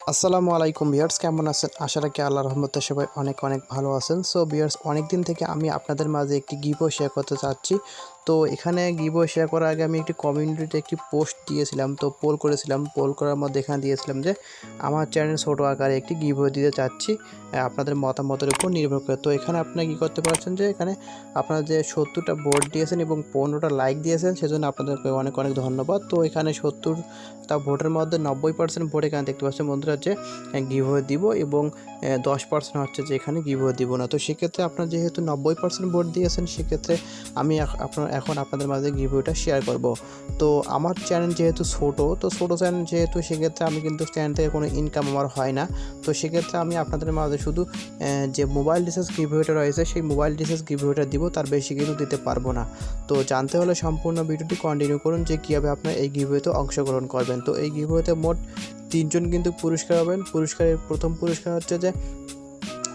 আসসালামু আলাইকুম বিয়ার্স কেমন আছেন? আশা রাখি আল্লাহ রহমতে সবাই অনেক অনেক ভালো আছেন। সো বিয়ার্স অনেক দিন থেকে আমি আপনাদের মাঝে একটি গিফট শেয়ার করতে চাচ্ছি। তো এখানে গিভও শেয়ার করার আগে আমি একটি কমিউনিটিতে একটি পোস্ট দিয়েছিলাম। তো পোল করেছিলাম পোল করার মধ্যে এখানে দিয়েছিলাম যে, আমার চ্যানেল ছোটো আকারে একটি গিভও দিতে চাচ্ছি আপনাদের মতামতের উপর নির্ভর করে। তো এখানে আপনারা কী করতে পারছেন যে, এখানে আপনারা যে সত্তরটা ভোট দিয়েছেন এবং পনেরোটা লাইক দিয়েছেন, সেজন্য আপনাদেরকে অনেক অনেক ধন্যবাদ। তো এখানে সত্তরটা ভোটের মধ্যে নব্বই পার্সেন্ট ভোট এখানে দেখতে পাচ্ছেন বন্ধুরা হচ্ছে গিভওয়ে দিব এবং দশ পার্সেন্ট হচ্ছে যে এখানে গিভওয়ে দিব না। তো সেক্ষেত্রে আপনার যেহেতু নব্বই পার্সেন্ট ভোট দিয়েছেন, সেক্ষেত্রে আমি আপনার এখন আপনাদের মাঝে গিভওয়েটা শেয়ার করব। তো আমার চ্যানেল যেহেতু ছোটো, তো ছোটো চ্যানেল যেহেতু সেক্ষেত্রে আমি কিন্তু চ্যানেল থেকে কোনো ইনকাম আমার হয় না। তো সেক্ষেত্রে আমি আপনাদের মাঝে শুধু যে মোবাইল রিচার্জ গিভওয়েটা রয়েছে, সেই মোবাইল রিচার্জ গিভওয়েটা দিব, তার বেশি কিন্তু দিতে পারব না। তো জানতে হলে সম্পূর্ণ ভিডিওটি কন্টিনিউ করুন, যে কীভাবে আপনার এই গিভওয়েতে অংশগ্রহণ করবেন। তো এই গিভওয়েতে মোট তিনজন কিন্তু পুরস্কার পাবেন। পুরস্কারের প্রথম পুরস্কার হচ্ছে যে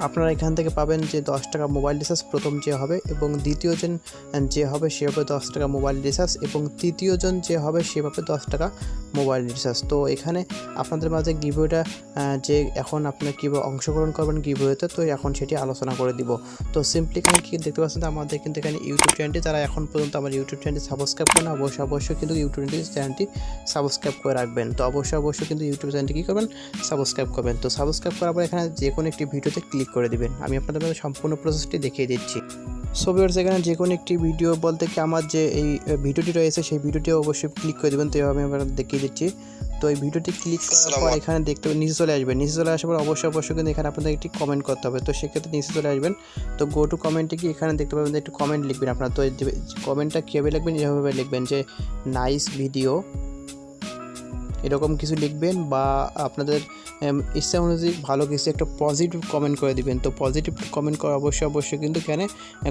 আপনারা এখান থেকে পাবেন যে দশ টাকা মোবাইল রিচার্জ, প্রথম যে হবে, এবং দ্বিতীয়জন যে হবে সে হবে দশ টাকা মোবাইল রিচার্জ, এবং তৃতীয়জন যে হবে সে পাবে দশ টাকা মোবাইল রিচার্জ। তো এখানে আপনাদের মাঝে গিভওয়েটা যে এখন আপনারা কীভাবে অংশগ্রহণ করবেন গিভওয়েতে, তো এখন সেটি আলোচনা করে দিব। তো সিম্পলি এখানে কি দেখতে পাচ্ছেন আমাদের কিন্তু এখানে ইউটিউব চ্যানেলটি যারা এখন পর্যন্ত আমার ইউটিউব চ্যানেলটি সাবস্ক্রাইব করেন অবশ্যই অবশ্যই কিন্তু ইউটিউব চ্যানেলটি সাবস্ক্রাইব করে রাখবেন। তো অবশ্যই অবশ্যই কিন্তু ইউটিউব চ্যানেলটি কী করবেন? সাবস্ক্রাইব করবেন। তো সাবস্ক্রাইব করার পর এখানে যে কোনো একটি ভিডিওতে ক্লিক করে দিবেন। আমি আপনাদের মধ্যে সম্পূর্ণ প্রসেসটি দেখিয়ে দিচ্ছি। সো ভিউয়ার্স এখানে যে কোনো একটি ভিডিও বলতে কি আমার যে এই ভিডিওটি রয়েছে সেই ভিডিওটি অবশ্যই ক্লিক করে দেবেন তো এভাবে আমি আপনাদের দেখিয়ে দিচ্ছি। তো এই ভিডিওটি ক্লিক করার পর এখানে দেখতে নিচে চলে আসবেন। নিচে চলে আসার পর অবশ্যই অবশ্যই কিন্তু এখানে আপনাদের একটি কমেন্ট করতে হবে। তো সেক্ষেত্রে নিচে চলে আসবেন। তো গো টু কমেন্টে কি এখানে দেখতে পাবেন একটু কমেন্ট লিখবেন আপনারা। তো কমেন্টটা কীভাবে লিখবেন এভাবে লিখবেন যে নাইস ভিডিও এরকম কিছু লিখবেন বা আপনাদের ইচ্ছা অনুযায়ী ভালো কিছু একটা পজিটিভ কমেন্ট করে দিবেন। তো পজিটিভ কমেন্ট করা অবশ্যই অবশ্যই কিন্তু এখানে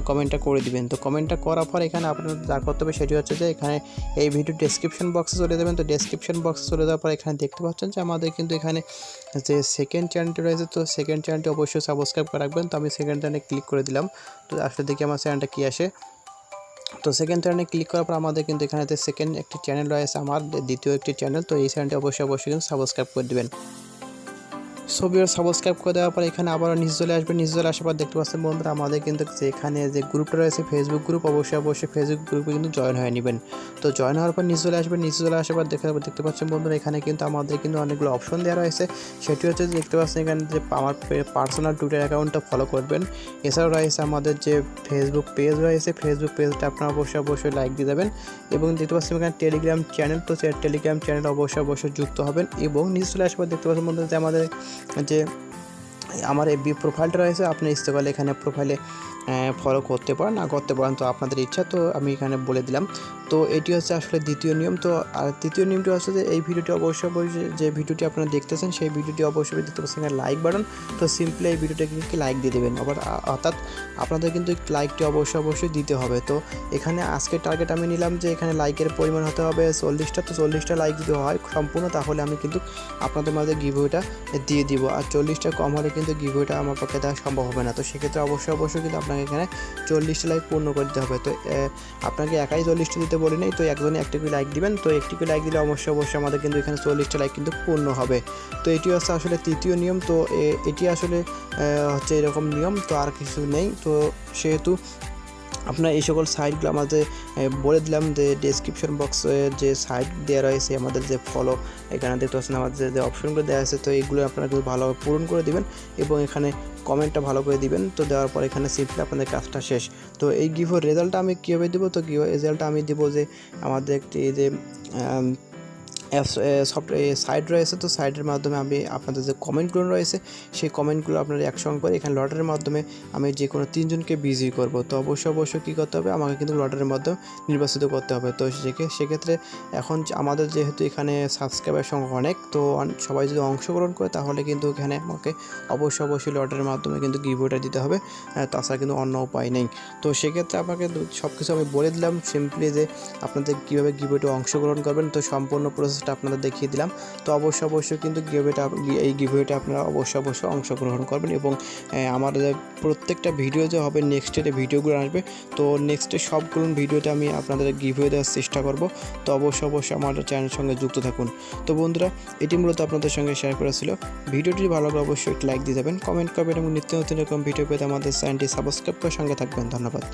কমেন্টটা করে দিবেন। তো কমেন্টটা করার পর এখানে আপনার যা করতে হবে সেটি হচ্ছে যে এখানে এই ভিডিও ডেসক্রিপশন বক্সে চলে যাবেন। তো ডেসক্রিপশন বক্সে চলে যাওয়ার পর এখানে দেখতে পাচ্ছেন যে আমাদের কিন্তু এখানে যে সেকেন্ড চ্যানেলটি রয়েছে, তো সেকেন্ড চ্যানেলটি অবশ্যই সাবস্ক্রাইব করে রাখবেন। তো আমি সেকেন্ড চ্যানেলে ক্লিক করে দিলাম। তো আসলে দেখি আমার চ্যানেলটা কী আসে। তো সেকেন্ড চ্যানেলে ক্লিক করার পর আমাদের কিন্তু এখানে সেকেন্ড একটি চ্যানেল রয়েছে, আমার দ্বিতীয় একটি চ্যানেল তো এই চ্যানেলটি অবশ্যই অবশ্যই কিন্তু সাবস্ক্রাইব করে দেবেন। ছবিও সাবস্ক্রাইব করে দেওয়ার পর এখানে আবারও নিচে চলে আসবে। নিচে চলে আসার পর দেখতে পাচ্ছেন বন্ধুরা, আমাদের কিন্তু যে এখানে যে গ্রুপটা রয়েছে ফেসবুক গ্রুপ অবশ্যই অবশ্যই ফেসবুক গ্রুপে কিন্তু জয়েন হয়ে নেবেন। তো জয়েন হওয়ার পর নিচে চলে আসবেন নিচে চলে আসার পর দেখতে দেখতে পাচ্ছেন বন্ধুরা, এখানে কিন্তু আমাদের কিন্তু অনেকগুলো অপশন দেওয়া রয়েছে। সেটি হচ্ছে দেখতে পাচ্ছেন এখানে যে আমার পার্সোনাল টুইটার অ্যাকাউন্টটা ফলো করবেন। এছাড়াও রয়েছে আমাদের যে ফেসবুক পেজ রয়েছে ফেসবুক পেজটা আপনারা অবশ্যই অবশ্যই লাইক দিয়ে দেবেন। এবং দেখতে পাচ্ছেন এখানে টেলিগ্রাম চ্যানেল তো টেলিগ্রাম চ্যানেল অবশ্যই অবশ্যই যুক্ত হবেন। এবং নিচে চলে আসার পর দেখতে পাচ্ছেন বন্ধুরা যে আমাদের যে আমার এই প্রোফাইলটা রয়েছে, আপনি ইচ্ছে করলে এখানে প্রোফাইলে ফলো করতে পারেন, না করতে পারেন, তো আপনাদের ইচ্ছা, তো আমি এখানে বলে দিলাম। তো এটি হচ্ছে আসলে দ্বিতীয় নিয়ম, তো আর তৃতীয় নিয়মটি হচ্ছে যে, এই ভিডিওটি অবশ্যই অবশ্যই যে ভিডিওটি আপনারা দেখতেছেন, সেই ভিডিওটি অবশ্যই দেখতে পাচ্ছেন এখানে লাইক বাটন তো সিম্পলি এই ভিডিওটা কিন্তু লাইক দিয়ে দেবেন। আবার অর্থাৎ আপনাদের কিন্তু লাইকটি অবশ্যই অবশ্যই দিতে হবে। তো এখানে আজকের টার্গেট আমি নিলাম যে, এখানে লাইকের পরিমাণ হতে হবে চল্লিশটা, তো চল্লিশটা লাইক যদি হয় সম্পূর্ণ, তাহলে আমি কিন্তু আপনাদের মাঝে গিভওয়েটা দিয়ে দিব। আর চল্লিশটা কম হলে কিন্তু গিভওয়েটা আমার পক্ষে দেওয়া সম্ভব হবে না। তো সেক্ষেত্রে অবশ্যই অবশ্যই কিন্তু আপনাকে এখানে চল্লিশটা লাইক পূর্ণ করতে হবে। তো আপনাকে একাই চল্লিশটা দিতে বলি নাই, তো একজনে একটি করে লাইক দিবেন। তো একটি করে লাইক দিলে অবশ্যই অবশ্যই আমাদের কিন্তু এখানে চল্লিশটা লাইক কিন্তু পূর্ণ হবে। তো এটি হচ্ছে আসলে তৃতীয় নিয়ম। তো এটি আসলে হচ্ছে এরকম নিয়ম। তো আর কিছু নেই। তো সেহেতু আপনার এই সকল সাইটগুলো আমাদের বলে দিলাম যে ডিসক্রিপশন বক্সে যে সাইট দেওয়া রয়েছে, আমাদের যে ফলো এখানে দেখতে পাচ্ছেন আমাদের যে- অপশনগুলো দেওয়া আছে, তো এইগুলো আপনারা কিন্তু ভালোভাবে পূরণ করে দিবেন এবং এখানে কমেন্টটা ভালো করে দিবেন। তো দেওয়ার পর এখানে সিম্পলি আপনাদের কাজটা শেষ। তো এই গিভোর রেজাল্টটা আমি কীভাবে দেবো? তো গিভোর রেজাল্টটা আমি দেবো যে, আমাদের একটি যে সফটওয়্যার সাইট রয়েছে। তো সাইটের মাধ্যমে আমি আপনাদের যে কমেন্টগুলো রয়েছে, সেই কমেন্টগুলো আপনারা একসঙ্গে করে এখানে লটারির মাধ্যমে আমি যে কোনো তিনজনকে বিজি করব। তো অবশ্যই অবশ্যই কী করতে হবে? আমাকে কিন্তু লটারির মাধ্যমে নির্বাচিত করতে হবে। তো সেক্ষে- সেক্ষেত্রে এখন আমাদের যেহেতু এখানে সাবস্ক্রাইবার সংখ্যা অনেক, তো সবাই যদি অংশগ্রহণ করে, তাহলে কিন্তু এখানে আমাকে অবশ্যই অবশ্যই লটারির মাধ্যমে কিন্তু গিভওয়েটা দিতে হবে। তাছাড়া কিন্তু অন্য উপায় নেই। তো সেক্ষেত্রে আপনাকে সব কিছু আমি বলে দিলাম সিম্পলি যে আপনাদের কীভাবে গিভওয়েটে অংশগ্রহণ করবেন। তো সম্পূর্ণ প্রসেসটা আপনাদের দেখিয়ে দিলাম। তো অবশ্যই অবশ্যই কিন্তু গিভওয়েটা এই গিভওয়েটা আপনারা অবশ্যই অবশ্যই অংশগ্রহণ করবেন এবং আমার প্রত্যেকটা ভিডিও যে হবে নেক্সটের ভিডিওগুলো আসবে, তো নেক্সটে সবগুলো ভিডিওতে আমি আপনাদের গিভওয়ে দেওয়ার চেষ্টা করব। তো অবশ্যই অবশ্যই আমার চ্যানেলের সঙ্গে যুক্ত থাকুন। তো বন্ধুরা, এটি মূলত আপনাদের সঙ্গে শেয়ার করেছিল ভিডিওটি ভালো লাগলে অবশ্যই একটি লাইক দিয়ে যাবেন কমেন্ট করবেন এবং নিত্য নতুন এরকম ভিডিও পেতে আমাদের চ্যানেলটি সাবস্ক্রাইব করে সঙ্গে থাকবেন। ধন্যবাদ।